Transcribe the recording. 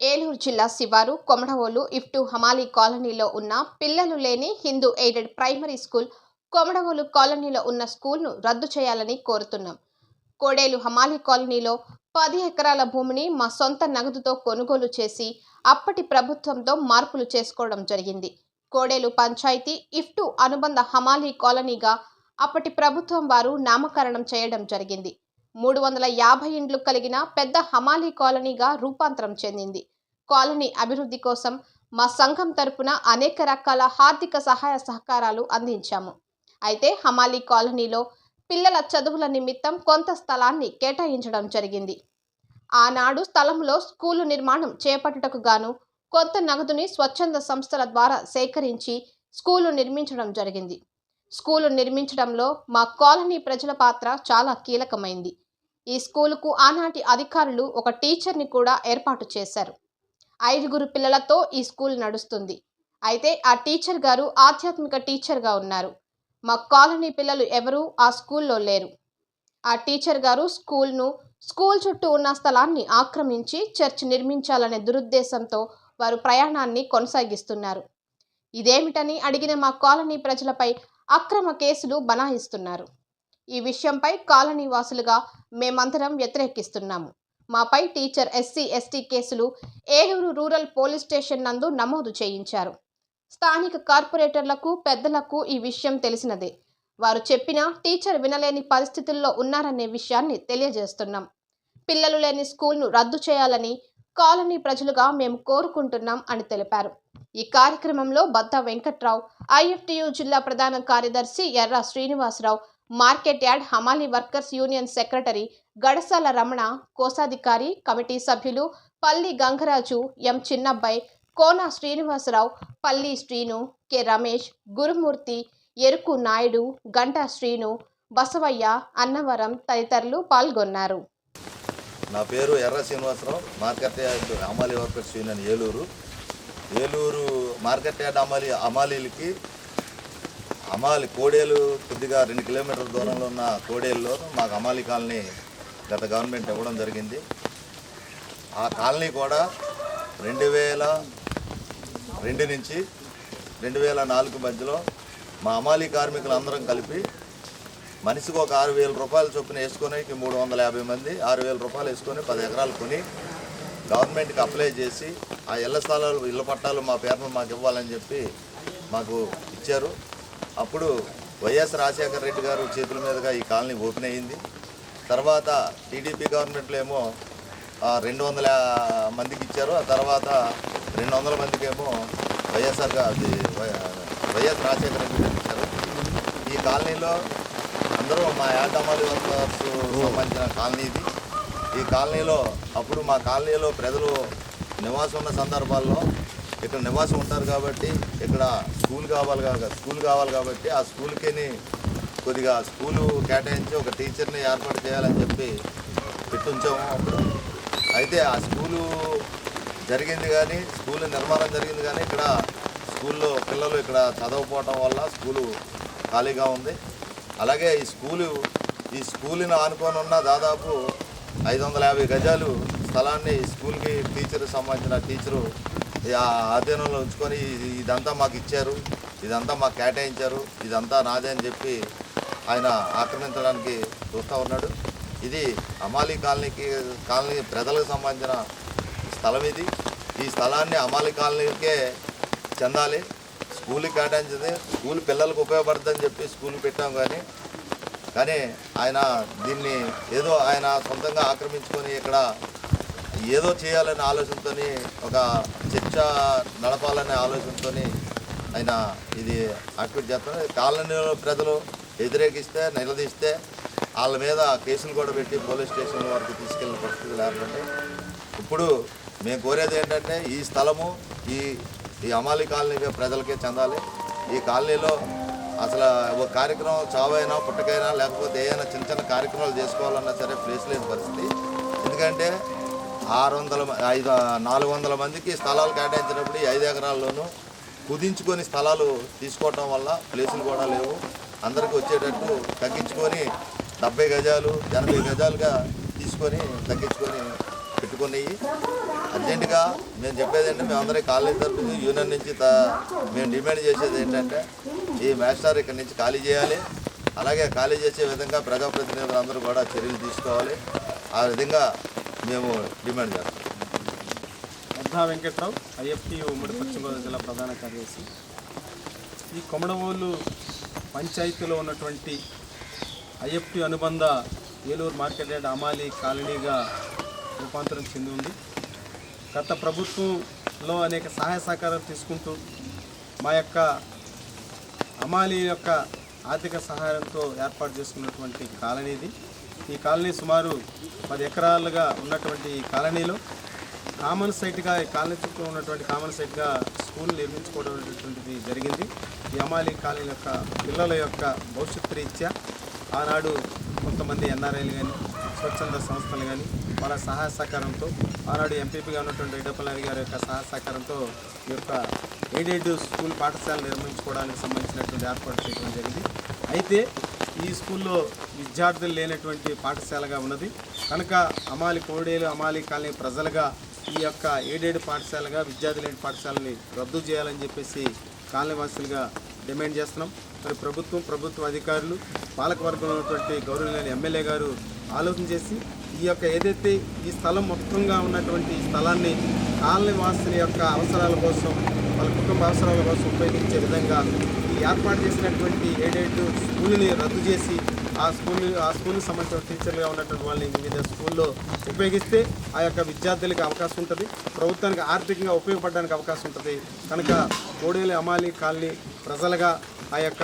ఏలూరు జిల్లా శివారు కొమడవోలు ఇఫ్టు హమాలి కాలనీలో ఉన్న పిల్లలు లేని Hindu aided primary school Komadavolu కాలనీలో ఉన్న స్కూల్ను రద్దు చేయాలని కోరుతున్నాం. కోడేలు హమాలి కాలనీలో పది ఎకరాల భూమిని మా సొంత నగదుతో కొనుగోలు చేసి అప్పటి ప్రభుత్వంతో మార్పులు చేసుకోవడం జరిగింది. కోడేలు పంచాయతీ ఇఫ్టు అనుబంధ హమాలి కాలనీగా అప్పటి ప్రభుత్వం వారు నామకరణం చేయడం జరిగింది. మూడు వందల యాభై ఇండ్లు కలిగిన పెద్ద హమాలీ కాలనీగా రూపాంతరం చెందింది. కాలనీ అభివృద్ధి కోసం మా సంఘం తరపున అనేక రకాల ఆర్థిక సహాయ సహకారాలు అందించాము. అయితే హమాలీ కాలనీలో పిల్లల చదువుల నిమిత్తం కొంత స్థలాన్ని కేటాయించడం జరిగింది. ఆనాడు స్థలంలో స్కూలు నిర్మాణం చేపట్టుటకు గాను కొంత నగదుని స్వచ్ఛంద సంస్థల ద్వారా సేకరించి స్కూలు నిర్మించడం జరిగింది. స్కూలు నిర్మించడంలో మా కాలనీ ప్రజల పాత్ర చాలా కీలకమైంది. ఈ స్కూలుకు ఆనాటి అధికారులు ఒక టీచర్ని కూడా ఏర్పాటు చేశారు. ఐదుగురు పిల్లలతో ఈ స్కూల్ నడుస్తుంది. అయితే ఆ టీచర్ గారు ఆధ్యాత్మిక టీచర్గా ఉన్నారు. మా కాలనీ పిల్లలు ఎవరూ ఆ స్కూల్లో లేరు. ఆ టీచర్ గారు స్కూల్ను స్కూల్ చుట్టూ ఉన్న స్థలాన్ని ఆక్రమించి చర్చ్ నిర్మించాలనే దురుద్దేశంతో వారు ప్రయాణాన్ని కొనసాగిస్తున్నారు. ఇదేమిటని అడిగిన మా కాలనీ ప్రజలపై అక్రమ కేసులు బనాయిస్తున్నారు. ఈ విషయంపై కాలనీ వాసులుగా మేమందరం వ్యతిరేకిస్తున్నాము. మాపై టీచర్ ఎస్సీ ఎస్టీ కేసులు ఏలూరు రూరల్ పోలీస్ స్టేషన్ నందు నమోదు చేయించారు. స్థానిక కార్పొరేటర్లకు పెద్దలకు ఈ విషయం తెలిసినదే. వారు చెప్పినా టీచర్ వినలేని పరిస్థితుల్లో ఉన్నారనే విషయాన్ని తెలియజేస్తున్నాం. పిల్లలు లేని స్కూల్ను రద్దు చేయాలని కాలనీ ప్రజలుగా మేము కోరుకుంటున్నాం అని తెలిపారు. ఈ కార్యక్రమంలో బద్ద వెంకట్రావు ఐఎఫ్టియు జిల్లా ప్రధాన కార్యదర్శి ఎర్ర శ్రీనివాసరావు మార్కెట్ యార్డ్ హమాలి workers union secretary Gadasala Ramana కోశాధికారి కమిటీ సభ్యులు పల్లి గంగరాజు ఎం చిన్నబ్బాయి కోన శ్రీనివాసరావు పల్లి శ్రీను కె రమేష్ గురుమూర్తి ఎరుకు నాయుడు గంటా శ్రీను బసవయ్య అన్నవరం తదితరులు పాల్గొన్నారు. నా పేరు Erra Srinivasarao market yard అమాలి workers union Eluru. Eluru market yard అమాలి అమాలీలకి అమాలి కోడేలు కొద్దిగా రెండు కిలోమీటర్ల దూరంలో ఉన్న కోడేలులో మాకు అమాలి కాలనీ గత గవర్నమెంట్ ఇవ్వడం జరిగింది. ఆ కాలనీ కూడా రెండు వేల రెండు నుంచి రెండు వేల నాలుగు మధ్యలో మా అమాలి కార్మికులందరం కలిపి మనిషికి ఒక ఆరు వేల రూపాయలు చొప్పున వేసుకొని మూడు వందల యాభై మంది ఆరు వేల రూపాయలు వేసుకొని పది ఎకరాలు కొని గవర్నమెంట్కి అప్లై చేసి ఆ ఇళ్ళ స్థలాలు ఇళ్ళ పట్టాలు మా పేరును మాకు ఇవ్వాలని చెప్పి మాకు ఇచ్చారు. అప్పుడు వైఎస్ రాజశేఖర రెడ్డి గారు చేతుల మీదుగా ఈ కాలనీ ఓపెన్ అయ్యింది. తర్వాత టీడీపీ గవర్నమెంట్లో ఏమో రెండు వందల మందికి ఇచ్చారు. ఆ తర్వాత రెండు వందల మందికి ఏమో వైఎస్ఆర్ అది వై- వైఎస్ రాజశేఖర రెడ్డి గారు ఇచ్చారు. ఈ కాలనీలో అందరూ మా యాటమాలి వర్కర్స్ సంబంధించిన కాలనీ ఇది. ఈ కాలనీలో అప్పుడు మా కాలనీలో ప్రజలు నివాసం ఉన్న సందర్భాల్లో ఇక్కడ నివాసం ఉంటారు కాబట్టి ఇక్కడ స్కూల్ కావాలి కాబట్టి స్కూల్ కావాలి కాబట్టి ఆ స్కూల్కి కొద్దిగా స్కూలు కేటాయించి ఒక టీచర్ని ఏర్పాటు చేయాలని చెప్పి పెట్టుంచాము అప్పుడు. అయితే ఆ స్కూలు జరిగింది కానీ స్కూల్ నిర్మాణం జరిగింది కానీ ఇక్కడ స్కూల్లో పిల్లలు ఇక్కడ చదవకపోవటం వల్ల స్కూలు ఖాళీగా ఉంది. అలాగే ఈ స్కూలు ఈ స్కూల్ని ఆనుకొని ఉన్న దాదాపు ఐదు వందల యాభై గజాలు స్థలాన్ని స్కూల్కి టీచర్ సంబంధించిన టీచరు ఆధీనంలో ఉంచుకొని ఇదంతా మాకు ఇచ్చారు. ఇదంతా మాకు కేటాయించారు. ఇదంతా నాదే అని చెప్పి ఆయన ఆక్రమించడానికి చూస్తూ ఉన్నాడు. ఇది అమాలి కాలనీకి కాలనీ ప్రజలకు సంబంధించిన స్థలం ఇది. ఈ స్థలాన్ని అమాలి కాలనీకే చెందాలి. స్కూల్కి కేటాయించింది. స్కూల్ పిల్లలకు ఉపయోగపడుతుందని చెప్పి స్కూల్ పెట్టాం కానీ కానీ ఆయన దీన్ని ఏదో ఆయన సొంతంగా ఆక్రమించుకొని ఇక్కడ ఏదో చేయాలనే ఆలోచనతో ఒక చర్చ నడపాలనే ఆలోచనతో ఆయన ఇది యాక్టివేట్ చేస్తున్నారు. కాలనీలో ప్రజలు వ్యతిరేకిస్తే నిలదీస్తే వాళ్ళ మీద కేసులు కూడా పెట్టి పోలీస్ స్టేషన్ వరకు తీసుకెళ్ళిన పరిస్థితులు లేకుంటే ఇప్పుడు మేము కోరేది ఏంటంటే ఈ స్థలము ఈ ఈ అమాలి కాలనీ ప్రజలకే చెందాలి. ఈ కాలనీలో అసలు ఒక కార్యక్రమం చావైనా పుట్టకైనా లేకపోతే ఏదైనా చిన్న చిన్న కార్యక్రమాలు చేసుకోవాలన్నా సరే ప్లేస్ లేని పరిస్థితి. ఎందుకంటే ఆరు వందల ఐదు నాలుగు వందల మందికి స్థలాలు కేటాయించినప్పుడు ఈ ఐదు ఎకరాల్లోనూ కుదించుకొని స్థలాలు తీసుకోవటం వల్ల ప్లేసులు కూడా లేవు. అందరికీ వచ్చేటట్టు తగ్గించుకొని డెబ్బై గజాలు ఎనభై గజాలుగా తీసుకొని తగ్గించుకొని పెట్టుకున్నాయి. అర్జెంటుగా మేము చెప్పేది ఏంటంటే మేమందరం కాలేజ్ తరఫు నుంచి యూనియన్ నుంచి మేము డిమాండ్ చేసేది ఏంటంటే ఈ మాస్టర్ ఇక్కడి నుంచి ఖాళీ చేయాలి. అలాగే ఖాళీ చేసే విధంగా ప్రజాప్రతినిధులు అందరూ కూడా చర్యలు తీసుకోవాలి. ఆ విధంగా మేము డిమాండ్ చేస్తాం. వర్ధా వెంకట్రావు? ఐఎఫ్టి ఉమ్మడి పశ్చిమ గోదావరి జిల్లా ప్రధాన కార్యదర్శి. ఈ కొమడవోలు పంచాయతీలో ఉన్నటువంటి ఐఎఫ్టి అనుబంధ ఏలూరు మార్కెట్ యార్డ్ అమాలి కాలనీగా రూపాంతరం చెంది ఉంది. గత ప్రభుత్వంలో అనేక సహాయ సహకారాలు తీసుకుంటూ మా యొక్క అమాలి యొక్క ఆర్థిక సహాయంతో ఏర్పాటు చేసుకున్నటువంటి కాలనీది. ఈ కాలనీ సుమారు పది ఎకరాలుగా ఉన్నటువంటి ఈ కాలనీలో కామన్ సైట్గా ఈ కాలనీ చుట్టూ ఉన్నటువంటి కామన్ సైట్గా స్కూల్ నిర్మించుకోవడం అనేటువంటిది జరిగింది. ఈ అమాలి కాలనీ యొక్క పిల్లల యొక్క భవిష్యత్తు రీత్యా ఆనాడు కొంతమంది ఎన్ఆర్ఐలు కానీ స్వచ్ఛంద సంస్థలు కానీ వాళ్ళ సహాయ సహకారంతో ఆనాడు ఎంపీపీగా ఉన్నటువంటి రెడ్డప్పలారి గారి యొక్క సహాయ సహకారంతో ఈ యొక్క ఎయిడెడ్ స్కూల్ పాఠశాల నిర్మించుకోవడానికి సంబంధించినటువంటి ఏర్పాటు చేయడం జరిగింది. అయితే ఈ స్కూల్లో విద్యార్థులు లేనటువంటి పాఠశాలగా ఉన్నది. కనుక అమాలి కోడేలు అమాలి కాలనీ ప్రజలుగా ఈ యొక్క ఏడేడు పాఠశాలగా విద్యార్థి లేని పాఠశాలని రద్దు చేయాలని చెప్పేసి కాలనీవాసులుగా డిమాండ్ చేస్తున్నాం. మరి ప్రభుత్వం ప్రభుత్వ అధికారులు పాలకవర్గంలో ఉన్నటువంటి లేని ఎమ్మెల్యే గారు ఆలోచన చేసి ఈ యొక్క ఏదైతే ఈ స్థలం మొత్తంగా ఉన్నటువంటి ఈ స్థలాన్ని కాలనీ వాసుల యొక్క అవసరాల కోసం వాళ్ళ కుటుంబ అవసరాల కోసం ఉపయోగించే విధంగా ఈ ఏర్పాటు చేసినటువంటి ఏడేడు స్కూల్ని రద్దు చేసి ఆ స్కూల్ ఆ స్కూల్కి సంబంధించిన టీచర్లుగా ఉన్నటువంటి వాళ్ళని వివిధ స్కూల్లో ఉపయోగిస్తే ఆ యొక్క విద్యార్థులకు అవకాశం ఉంటుంది. ప్రభుత్వానికి ఆర్థికంగా ఉపయోగపడడానికి అవకాశం ఉంటుంది. కనుక కోడేలి అమాలి కాలనీ ప్రజలుగా ఆ యొక్క